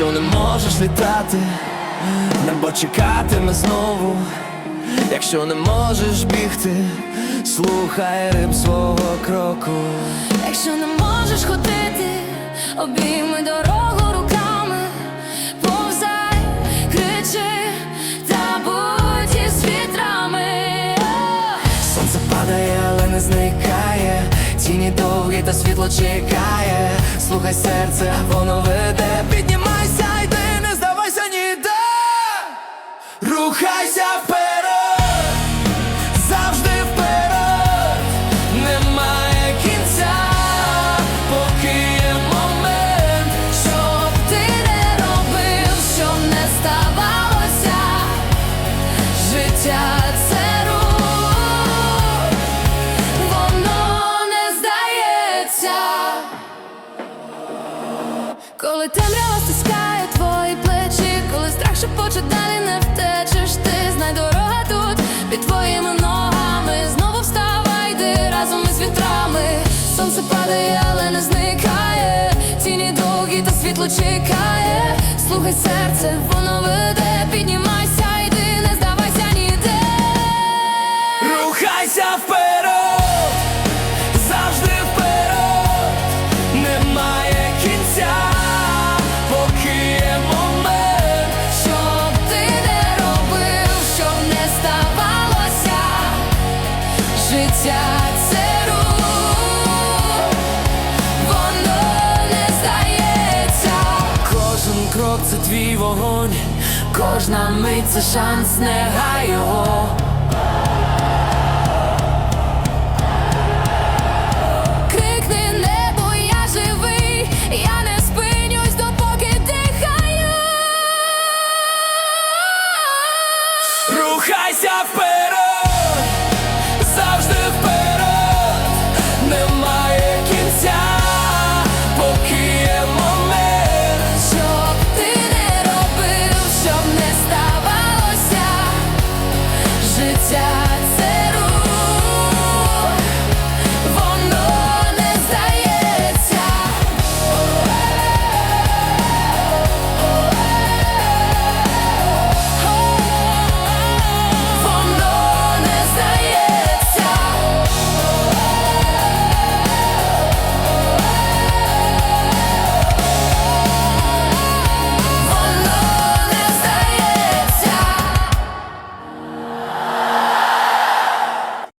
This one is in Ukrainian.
Якщо не можеш літати, небо чекатиме знову. Якщо не можеш бігти, слухай рим свого кроку. Якщо не можеш ходити, обійми дорогу руками, повзай, кричи та будь із вітрами. Сонце падає, але не зникає. Тіні довгі та світло чекає. Слухай серце, воно веде. Піднімайся, йди, не здавайся ніде. Рухайся вперед, Коли темрява стискає твої плечі, коли страх шепоче далі не втечеш, ти знай дорога тут під твоїми ногами. Знову вставай, йди разом із вітрами. Сонце падає, але не зникає. Тіні довгі та світло чекає. Слухай серце, воно веде, піднімайся, йди, не здавайся ніде. Рухайся вперед, свій вогонь, кожна мить це шанс, не гай його. Рухайся вперед!